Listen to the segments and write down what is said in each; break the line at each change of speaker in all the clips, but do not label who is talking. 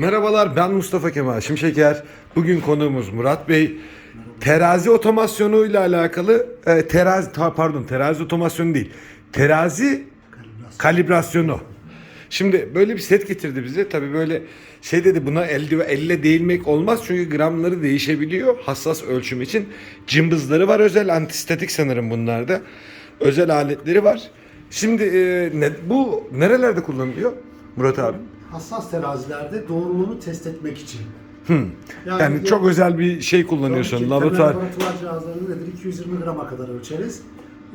Merhabalar ben Mustafa Kemal Şimşeker. Bugün konuğumuz Murat Bey. Terazi otomasyonu ile alakalı e, terazi ta- pardon terazi otomasyonu değil. Terazi kalibrasyonu. Şimdi böyle bir set getirdi bize. Tabii böyle şey dedi buna elde elle değilmek olmaz çünkü gramları değişebiliyor hassas ölçüm için. Cımbızları var özel antistatik sanırım bunlarda. Özel aletleri var. Şimdi e, ne, bu nerelerde kullanılıyor Murat abi?
Hassas terazilerde doğruluğunu test etmek için.
Yani, çok özel bir şey kullanıyorsun. Laboratuvar.
laboratuvar cihazları nedir? 220 grama kadar ölçeriz.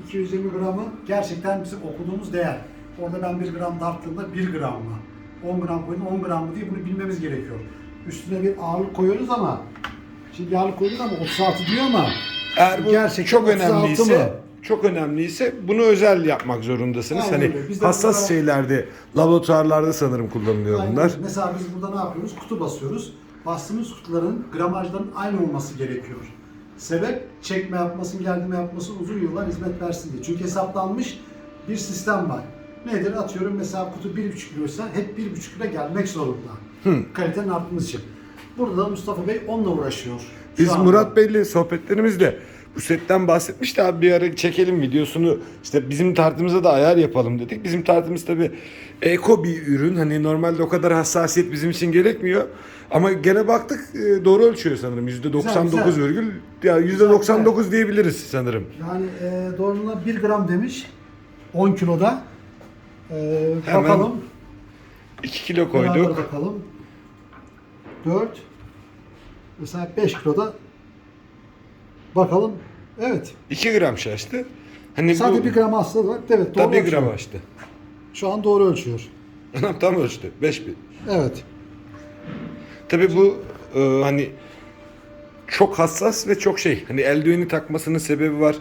220 gramı gerçekten bizim okuduğumuz değer. Orada ben 1 gram tarttığımda 1 gram mı? 10 gram koydum 10 gram mı diye bunu bilmemiz gerekiyor. Üstüne bir ağırlık koyuyoruz ama şimdi ağırlık koyduk ama 36 diyor ama
Eğer bu
gerçekten
çok
36
önemliyse
mı?
Çok önemliyse bunu özel yapmak zorundasınız.
Aynen
hani
öyle. Biz de
hassas
burada-
şeylerde laboratuvarlarda sanırım kullanılıyor
Aynen
bunlar.
Mesela biz burada ne yapıyoruz? Kutu basıyoruz. Bastığımız kutuların gramajların aynı olması gerekiyor. Sebep çekme yapmasın, gerdirme yapmasın uzun yıllar hizmet versin diye. Çünkü hesaplanmış bir sistem var. Nedir? Atıyorum mesela kutu 1,5 kiloysa hep 1,5 kilo gelmek zorunda. Kalitenin artması için. Burada da Mustafa Bey onunla uğraşıyor. Şu
Biz
anda.
Murat Bey'le sohbetlerimizde bu setten bahsetmişti abi bir ara çekelim videosunu işte bizim tartımıza da ayar yapalım dedik. Bizim tartımız tabi eko bir ürün hani normalde o kadar hassasiyet bizim için gerekmiyor. Ama gene baktık e, doğru ölçüyor sanırım %99
güzel.
virgül ya %99 diyebiliriz sanırım.
Yani e, doğruluğuna 1 gram demiş. 10 kiloda. E,
Hemen
bakalım.
2 kilo koyduk.
bakalım. 4 mesela 5 kiloda bakalım. Evet.
2 gram şaştı. Hani
Sadece
bu
1 gram hastalığı var. Evet doğru
tabii
ölçüyor.
gram açtı.
Şu an doğru ölçüyor.
Anam tam ölçtü. 5000.
Evet.
Tabii bu e, hani çok hassas ve çok şey. Hani eldiveni takmasının sebebi var.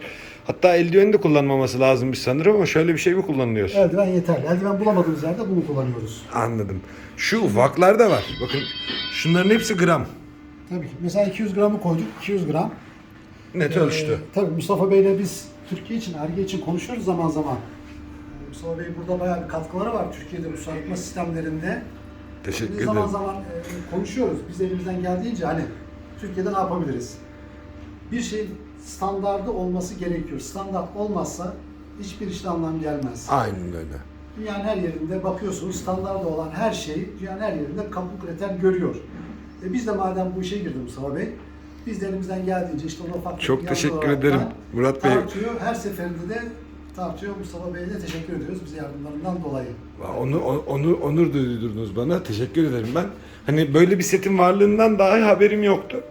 Hatta eldiveni de kullanmaması lazımmış sanırım ama şöyle bir şey mi kullanılıyor?
Eldiven yeterli. Eldiven bulamadığımız yerde bunu kullanıyoruz.
Anladım. Şu ufaklar da var. Bakın şunların hepsi gram.
Tabii ki. Mesela 200 gramı koyduk. 200 gram.
Net ölçtü.
Ee, tabii Mustafa Bey'le biz Türkiye için, Erge için konuşuyoruz zaman zaman. Ee, Mustafa Bey burada bayağı bir katkıları var Türkiye'de bu sarıtma sistemlerinde.
Teşekkür
Biz zaman
ederim.
zaman e, konuşuyoruz. Biz elimizden geldiğince hani Türkiye'de ne yapabiliriz? Bir şeyin standardı olması gerekiyor. Standart olmazsa hiçbir işte anlam gelmez.
Aynen öyle.
Dünyanın her yerinde bakıyorsunuz standardı olan her şey dünyanın her yerinde kabul kriter görüyor. E biz de madem bu işe girdi Mustafa Bey, biz de elimizden geldiğince işte ona ufak
Çok teşekkür ederim Murat Bey.
Tartıyor. Her seferinde de tartıyor. Mustafa Bey'e de teşekkür ediyoruz bize yardımlarından dolayı.
Onu, onu, onur duydurdunuz bana. Teşekkür ederim ben. Hani böyle bir setin varlığından dahi haberim yoktu.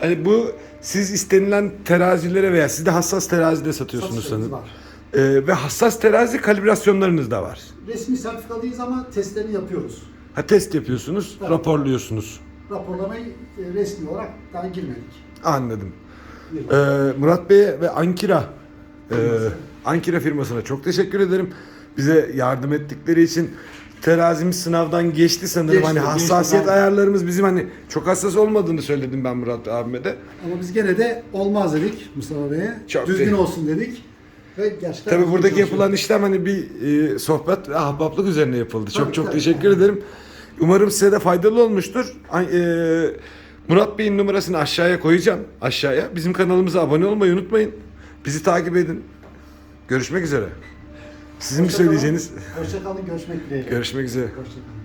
Hani bu siz istenilen terazilere veya siz de hassas terazide satıyorsunuz sanırım.
var.
Ee, ve hassas terazi kalibrasyonlarınız da var.
Resmi sertifika değil ama testlerini yapıyoruz.
Ha test yapıyorsunuz,
Evet.
raporluyorsunuz.
Raporlamayı e, resmi olarak daha girmedik.
Anladım. Ee, Murat Bey'e ve Ankira e, Ankira firmasına çok teşekkür ederim. Bize yardım ettikleri için terazimiz sınavdan geçti sanırım.
Geçti,
hani
geçti,
hassasiyet
aynen.
ayarlarımız bizim hani çok hassas olmadığını söyledim ben Murat abime de.
Ama biz gene de olmaz dedik Mustafa Bey'e.
Çok
Düzgün
iyi.
olsun dedik. Ve gerçekten
Tabii buradaki yapılan işlem hani bir e, sohbet ve ahbaplık üzerine yapıldı.
Tabii,
çok çok
tabii.
teşekkür ederim. Umarım size de faydalı olmuştur. E, Murat Bey'in numarasını aşağıya koyacağım. Aşağıya. Bizim kanalımıza abone olmayı unutmayın. Bizi takip edin. Görüşmek üzere. Sizin bir söyleyeceğiniz.
Hoşçakalın, görüşmek dileğiyle.
Görüşmek üzere.
Hoşçakalın.